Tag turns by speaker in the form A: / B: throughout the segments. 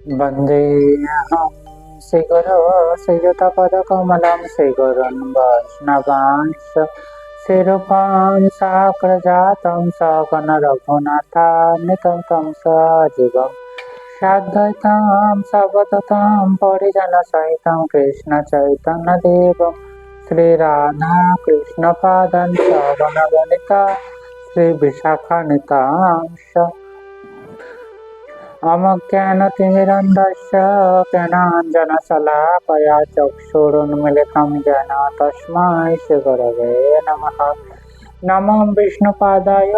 A: पद कमल श्री गुरु वैष्णवांश श्रीरूपां साग्रजातं सकनरघुनाथान्वितं तं सजीवं साद्वैतां कृष्ण परिजनसहितं कृष्णचैतन्यदेवं श्रीराधाकृष्णपादं श्री श्रीविशाखानितांश अमुख्येनतिरन्दश्च केनाञ्जनशलाकया चक्षुरुन्मिलितं येन तस्मै श्रीगुरवे नमः नमो विष्णुपादाय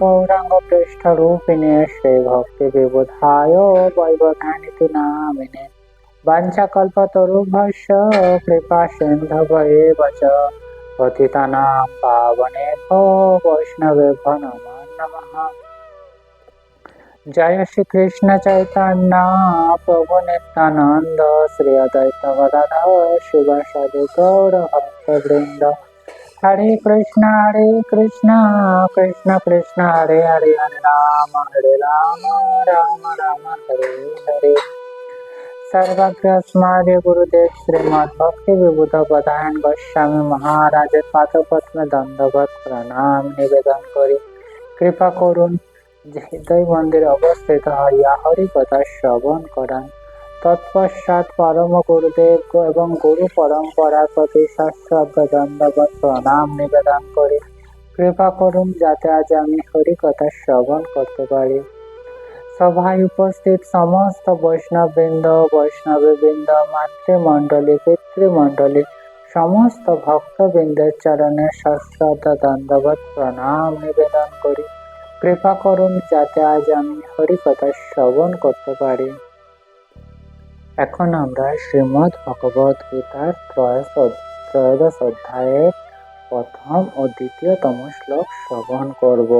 A: गौराङ्गपृष्ठरूपिणे श्रीभक्तिविबुधाय वैवधानिति नामिने वञ्चकल्पतरुभ्यश्च कृपासिन्धवैव च पतितानां पावनेभ्यो वैष्णवेभ्यो नमो नमः জয় শ্রী কৃষ্ণ চৈতন্য প্রভু নিত্যানন্দ শ্রীয়দ্বৈতবদন শুভ সাধু গৌর ভক্তবৃন্দ হরে কৃষ্ণ হরে কৃষ্ণ কৃষ্ণ কৃষ্ণ হরে হরে হরে রাম হরে রাম রাম রাম হরে হরে সর্বাগ্রস্মার্য গুরুদেব শ্রীমদ ভক্তি বিভূত পদায়ন গোস্বামী মহারাজের পাথপত্ন দন্দবত প্রণাম নিবেদন করি কৃপা করুন হৃদয়মন্দিরে অবস্থিত হইয়া হরিকথা শ্রবণ করান তৎপশ্চাৎ পরম গুরুদেব এবং গুরু পরম্পরার প্রতি প্রণাম নিবেদন করে কৃপা করুন যাতে আজ আমি হরিকথা শ্রবণ করতে পারি সভায় উপস্থিত সমস্ত বৈষ্ণববৃন্দ বৈষ্ণববৃন্দ মাতৃমণ্ডলী পিতৃমণ্ডলী সমস্ত ভক্তবৃন্দের চরণে সশ্রদ্ধ দণ্ডবত প্রণাম নিবেদন করি কৃপা করুন যাতে আজ আমি হরিকথা শ্রবণ করতে পারি এখন আমরা শ্রীমদ ভগবত গীতার ত্রয়োদশ অধ্যায়ের প্রথম ও দ্বিতীয়তম শ্লোক শ্রবণ করব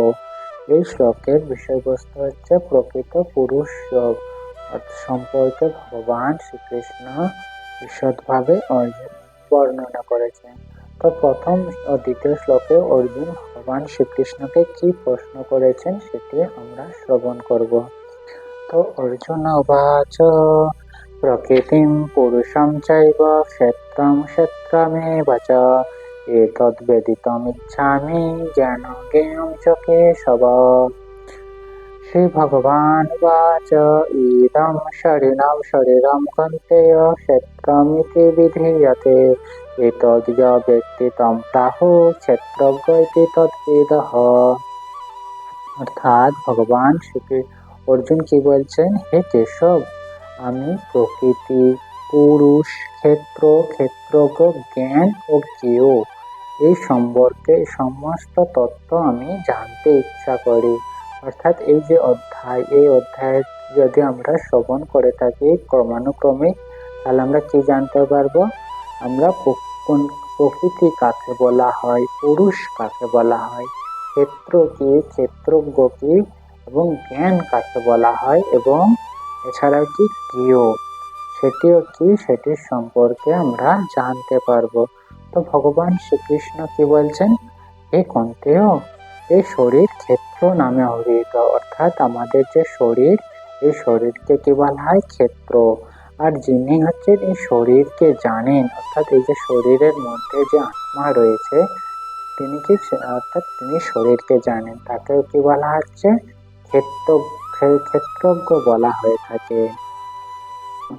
A: এই শ্লোকের বিষয়বস্তু হচ্ছে প্রকৃত পুরুষ শ্লোক সম্পর্কে ভগবান শ্রীকৃষ্ণ বিশদভাবে বর্ণনা করেছেন অর্থাৎ প্রথম ও দ্বিতীয় শ্লোকে অর্জুন ভগবান শ্রীকৃষ্ণকে কি প্রশ্ন করেছেন সেটি আমরা শ্রবণ করব তো অর্জুন বাচ প্রকৃতিম পুরুষম চাইব ক্ষেত্রম ক্ষেত্রমে বাচ এতদ্বেদিতম ইচ্ছামি জ্ঞান জ্ঞেয় চ সব শ্রী ভগবান વાચ শরীরাম શરીરમ શરીરમ કંતેય ક્ષેત્રમિતિ વિધીયતે એતદ્ય ব্যক্তিতম প্রাহু ক্ষেত্রজ্ঞ অর্থাৎ ভগবান শ্রী অর্জুন কি বলছেন হে কেশব আমি প্রকৃতি পুরুষ ক্ষেত্র ক্ষেত্রজ্ঞ জ্ঞান ও কেউ এই সম্পর্কে সমস্ত তত্ত্ব আমি জানতে ইচ্ছা করি অর্থাৎ এই যে অধ্যায় এই অধ্যায় যদি আমরা শ্রবণ করে থাকি ক্রমানুক্রমে তাহলে আমরা কি জানতে পারবো আমরা প্রকৃতি কাকে বলা হয় পুরুষ কাকে বলা হয় ক্ষেত্র কি ক্ষেত্রজ্ঞ কি এবং জ্ঞান কাকে বলা হয় এবং এছাড়াও কি প্রিয় সেটিও কি সেটির সম্পর্কে আমরা জানতে পারবো তো ভগবান শ্রীকৃষ্ণ কি বলছেন এ কন্তেও এই শরীর ক্ষেত্র নামে অভিহিত অর্থাৎ আমাদের যে শরীর এই শরীরকে কি বলা হয় ক্ষেত্র আর যিনি হচ্ছেন এই শরীরকে জানেন অর্থাৎ এই যে শরীরের মধ্যে যে আত্মা রয়েছে তিনি কি অর্থাৎ তিনি শরীরকে জানেন তাকেও কি বলা হচ্ছে ক্ষেত্র ক্ষেত্রজ্ঞ বলা হয়ে থাকে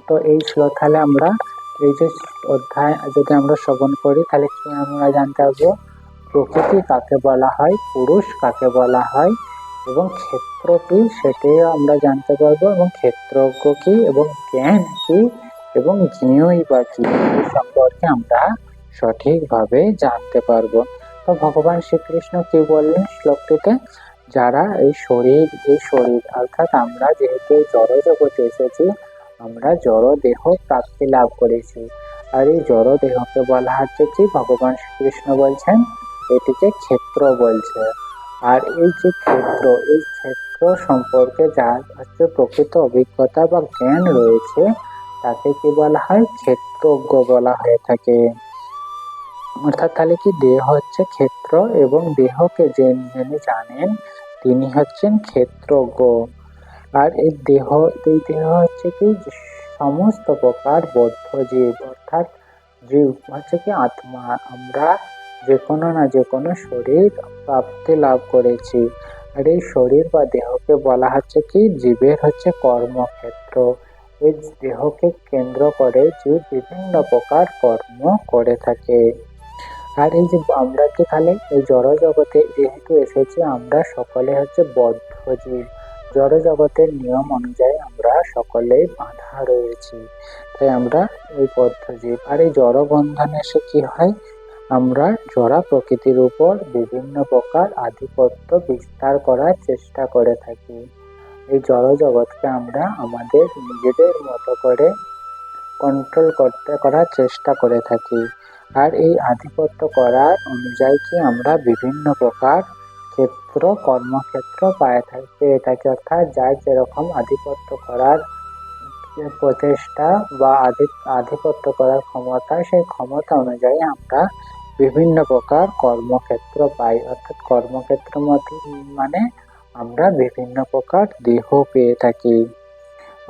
A: তো এই শ্লোকালে তাহলে আমরা এই যে অধ্যায় যদি আমরা শ্রবণ করি তাহলে কি আমরা জানতে পারবো প্রকৃতি কাকে বলা হয় পুরুষ কাকে বলা হয় এবং ক্ষেত্র কী সেটি আমরা জানতে পারবো এবং ক্ষেত্রজ্ঞ কী এবং জ্ঞান কী এবং জ্ঞই বা কী সম্পর্কে আমরা সঠিকভাবে জানতে পারবো তো ভগবান শ্রীকৃষ্ণ কি বললেন শ্লোকটিতে যারা এই শরীর এই শরীর অর্থাৎ আমরা যেহেতু জড় জগতে এসেছি আমরা জড় দেহ প্রাপ্তি লাভ করেছি আর এই জড় দেহকে বলা হচ্ছে কি ভগবান শ্রীকৃষ্ণ বলছেন এটিকে ক্ষেত্র বলছে আর এই যে ক্ষেত্র এই ক্ষেত্র সম্পর্কে যার হচ্ছে প্রকৃত অভিজ্ঞতা বা জ্ঞান রয়েছে তাকে কি বলা হয় ক্ষেত্রজ্ঞ বলা হয়ে থাকে অর্থাৎ তাহলে কি দেহ হচ্ছে ক্ষেত্র এবং দেহকে যে যিনি জানেন তিনি হচ্ছেন ক্ষেত্রজ্ঞ আর এই দেহ এই দেহ হচ্ছে কি সমস্ত প্রকার বদ্ধ জীব অর্থাৎ জীব হচ্ছে কি আত্মা আমরা যে কোনো না যে কোনো শরীর প্রাপ্তি লাভ করেছি আর এই শরীর বা দেহকে বলা হচ্ছে কি জীবের হচ্ছে কর্মক্ষেত্র এই দেহকে কেন্দ্র করে জীব বিভিন্ন প্রকার কর্ম করে থাকে আর এই যে আমরা কি তাহলে এই জগতে যেহেতু এসেছি আমরা সকলে হচ্ছে বদ্ধ জীব জড় জগতের নিয়ম অনুযায়ী আমরা সকলেই বাঁধা রয়েছি তাই আমরা এই বদ্ধ জীব আর এই জড় বন্ধনে এসে কি হয় আমরা জড়া প্রকৃতির উপর বিভিন্ন প্রকার আধিপত্য বিস্তার করার চেষ্টা করে থাকি এই জড় জগৎকে আমরা আমাদের নিজেদের মতো করে কন্ট্রোল করতে করার চেষ্টা করে থাকি আর এই আধিপত্য করার অনুযায়ী কি আমরা বিভিন্ন প্রকার ক্ষেত্র কর্মক্ষেত্র পায়ে থাকি এটাকে থাকি অর্থাৎ যার যেরকম আধিপত্য করার প্রচেষ্টা বা আধিপত্য করার ক্ষমতা সেই ক্ষমতা অনুযায়ী আমরা বিভিন্ন প্রকার কর্মক্ষেত্র পাই অর্থাৎ কর্মক্ষেত্র মানে আমরা বিভিন্ন প্রকার দেহ পেয়ে থাকি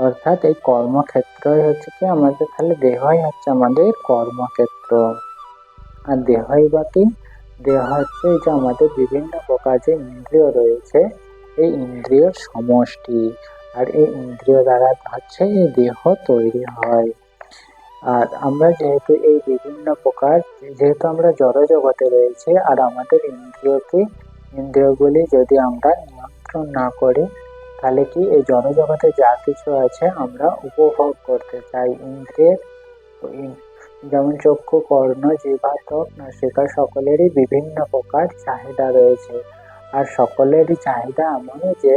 A: অর্থাৎ এই কর্মক্ষেত্রই হচ্ছে কি আমাদের তাহলে দেহই হচ্ছে আমাদের কর্মক্ষেত্র আর দেহই বা কি দেহ হচ্ছে যে আমাদের বিভিন্ন প্রকার যে ইন্দ্রিয় রয়েছে এই ইন্দ্রিয় সমষ্টি আর এই ইন্দ্রিয় দ্বারা হচ্ছে এই দেহ তৈরি হয় আর আমরা যেহেতু এই বিভিন্ন প্রকার যেহেতু আমরা জগতে রয়েছে আর আমাদের ইন্দ্রিয়কে ইন্দ্রিয়গুলি যদি আমরা নিয়ন্ত্রণ না করি তাহলে কি এই জনজগতে যা কিছু আছে আমরা উপভোগ করতে চাই ইন্দ্রিয়ের যেমন চক্ষু কর্ণ জীবাতক নাসিকা সকলেরই বিভিন্ন প্রকার চাহিদা রয়েছে আর সকলেরই চাহিদা এমনই যে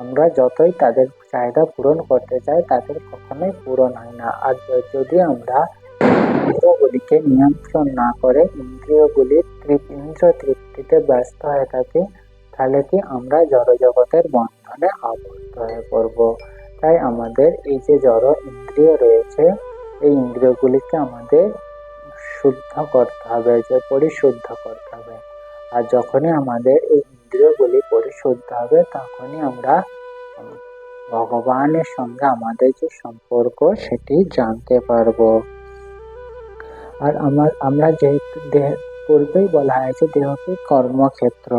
A: আমরা যতই তাদের চাহিদা পূরণ করতে চাই তাদের কখনোই পূরণ হয় না আর যদি আমরা ইন্দ্রিয়গুলিকে নিয়ন্ত্রণ না করে ইন্দ্রিয়গুলি ইন্দ্র তৃপ্তিতে ব্যস্ত হয়ে থাকি তাহলে কি আমরা জড়জগতের বন্ধনে আবদ্ধ হয়ে পড়ব তাই আমাদের এই যে জড় ইন্দ্রিয় রয়েছে এই ইন্দ্রিয়গুলিকে আমাদের শুদ্ধ করতে হবে যে পরিশুদ্ধ করতে হবে আর যখনই আমাদের এই সমুদ্রে বলি পরিশোধ হবে তখনই আমরা ভগবানের সঙ্গে আমাদের যে সম্পর্ক সেটি জানতে পারব আর আমার আমরা যেহেতু দেহ পূর্বেই বলা হয়েছে দেহকে কর্মক্ষেত্র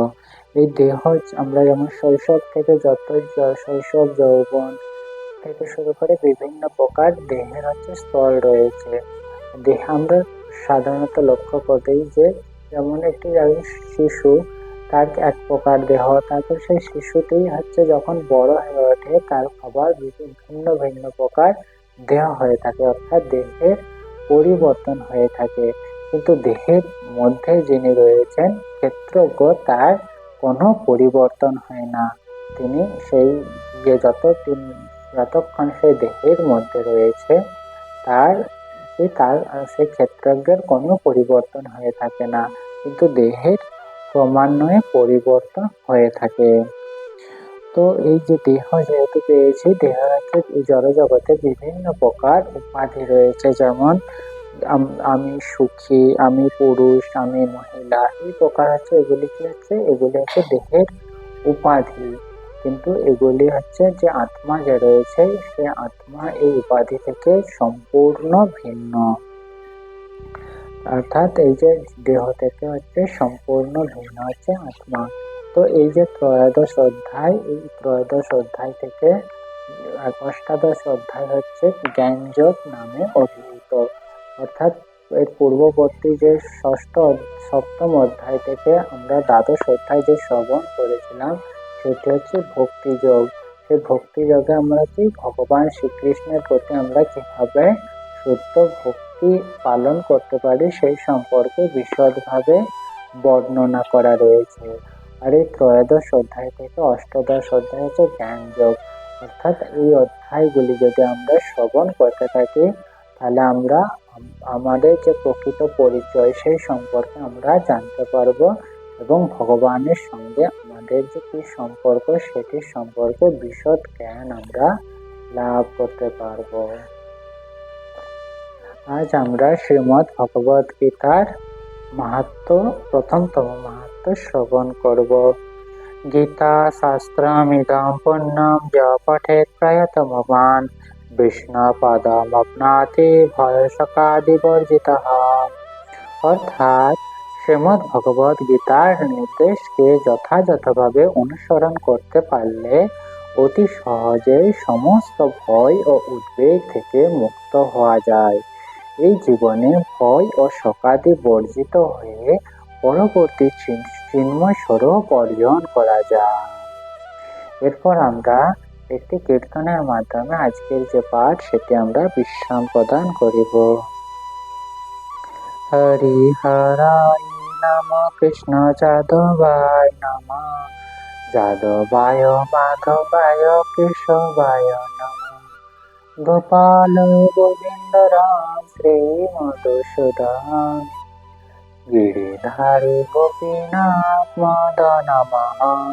A: এই দেহ আমরা যেমন শৈশব থেকে যত শৈশব যৌবন থেকে শুরু করে বিভিন্ন প্রকার দেহের হচ্ছে স্তর রয়েছে দেহ আমরা সাধারণত লক্ষ্য করি যে যেমন একটি শিশু তার এক প্রকার দেহ তারপর সেই শিশুটি হচ্ছে যখন বড় হয়ে ওঠে তার আবার ভিন্ন ভিন্ন প্রকার দেহ হয়ে থাকে অর্থাৎ দেহের পরিবর্তন হয়ে থাকে কিন্তু দেহের মধ্যে যিনি রয়েছেন ক্ষেত্রজ্ঞ তার কোনো পরিবর্তন হয় না তিনি সেই যে যত যতক্ষণ সে দেহের মধ্যে রয়েছে তার তার সে ক্ষেত্রজ্ঞের কোনো পরিবর্তন হয়ে থাকে না কিন্তু দেহের ক্রমান্বয়ে পরিবর্তন হয়ে থাকে তো এই যে দেহ যেহেতু পেয়েছি দেহ হচ্ছে জড়জগতে বিভিন্ন প্রকার উপাধি রয়েছে যেমন আমি সুখী আমি পুরুষ আমি মহিলা এই প্রকার হচ্ছে এগুলি কি হচ্ছে এগুলি হচ্ছে দেহের উপাধি কিন্তু এগুলি হচ্ছে যে আত্মা যে রয়েছে সে আত্মা এই উপাধি থেকে সম্পূর্ণ ভিন্ন অর্থাৎ এই যে দেহ থেকে হচ্ছে সম্পূর্ণ ভিন্ন হচ্ছে আত্মা তো এই যে ত্রয়োদশ অধ্যায় এই ত্রয়োদশ অধ্যায় থেকে অষ্টাদশ অধ্যায় হচ্ছে জ্ঞানযোগ নামে অভিহিত অর্থাৎ এর পূর্ববর্তী যে ষষ্ঠ সপ্তম অধ্যায় থেকে আমরা দ্বাদশ অধ্যায় যে শ্রবণ করেছিলাম সেটি হচ্ছে ভক্তিযোগ সেই ভক্তিযোগে আমরা কি ভগবান শ্রীকৃষ্ণের প্রতি আমরা কীভাবে শুদ্ধ ভক্তি কি পালন করতে পারি সেই সম্পর্কে বিশদভাবে বর্ণনা করা রয়েছে আর এই ত্রয়োদশ অধ্যায় থেকে অষ্টাদশ অধ্যায় হচ্ছে জ্ঞানযোগ অর্থাৎ এই অধ্যায়গুলি যদি আমরা শ্রবণ করতে থাকি তাহলে আমরা আমাদের যে প্রকৃত পরিচয় সেই সম্পর্কে আমরা জানতে পারব এবং ভগবানের সঙ্গে আমাদের যে কী সম্পর্ক সেটির সম্পর্কে বিশদ জ্ঞান আমরা লাভ করতে পারবো আজ আমরা শ্রীমদ ভগবত গীতার মাহাত্ম প্রথমতম মাহাত্ম শ্রবণ করব গীতা শাস্ত্রমিদম পুণ্যম যা পঠে প্রয়ত ভগবান ভয়সকাদি বর্জিত অর্থাৎ শ্রীমদ ভগবত গীতার নির্দেশকে যথাযথভাবে অনুসরণ করতে পারলে অতি সহজেই সমস্ত ভয় ও উদ্বেগ থেকে মুক্ত হওয়া যায় এই জীবনে ভয় ও শোকাদি বর্জিত হয়ে পরবর্তী চিন্ময় স্বরূপ অর্জন করা যায় এরপর আমরা একটি কীর্তনের মাধ্যমে আজকের যে পাঠ সেটি আমরা বিশ্রাম প্রদান করিব হরি হরাই নাম কৃষ্ণ যাদবাই নাম যাদবায় মাধবায় কেশবায় নাম গোপাল গোবিন্দ রাম শ্রী মধুসূদন গিরিধারী গোপীনাথ মদন মহান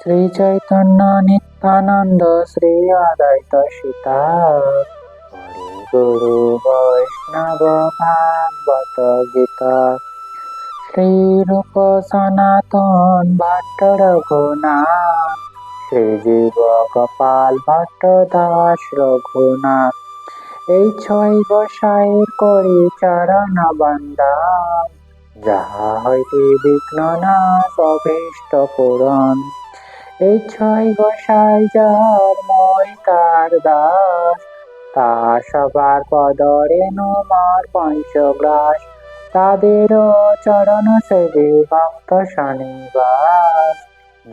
A: শ্রী চৈতন্য নিত্যানন্দ শ্রী অদ্বৈত সীতা হরি গুরু বৈষ্ণব ভাগবত গীতা শ্রী রূপ সনাতন ভট্ট রঘুনাথ শ্রীজীব গোপাল ভট্ট দাস রঘুনাথ এই ছয় গোসাইয়ের করি চরণ বন্দান যাহা হইতে বিঘ্ন না সভীষ্ট পূরণ এই ছয় গোসাই যার মই তার দাস তা সবার পদরে নোমার পঞ্চগ্রাস তাদেরও চরণ সেবে ভক্ত শনিবাস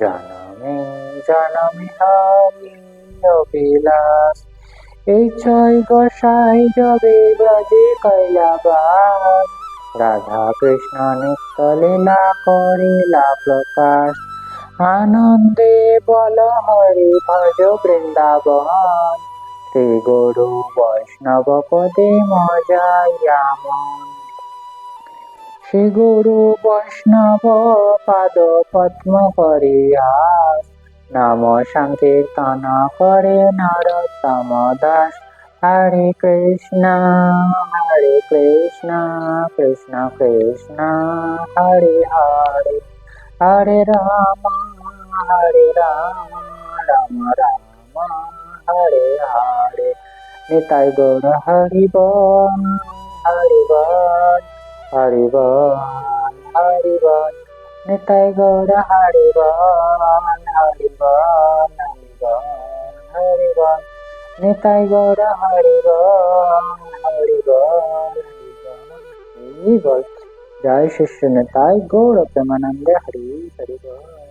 A: জানামে জানামে হারি বিলাস এই ছয় গোসাই যবে ব্রজে কৈলাবাস রাধা কৃষ্ণ না লীলা করিলা প্রকাশ আনন্দে বল হরি ভজ বৃন্দাবন শ্রী গুরু বৈষ্ণব পদে মজাইয়া মন শ্রী গুরু বৈষ্ণব পাদ পদ্ম করিয়াস নাম সংকীর্তন করে নরোত্তম দাস হরে কৃষ্ণ হরে কৃষ্ণ কৃষ্ণ কৃষ্ণ হরে হরে হরে রাম হরে রাম রাম রাম হরে হরে নিতাই গৌর হরি হারিবান হারিবান নিতাই গৌরা হারিবান হারিবান হারিবান হারিবান নিতাই গৌরা হারিবান হারিবান হরিবল জয় শিষ্য নিতাই গৌর প্রেমানন্দে হরি হরিবল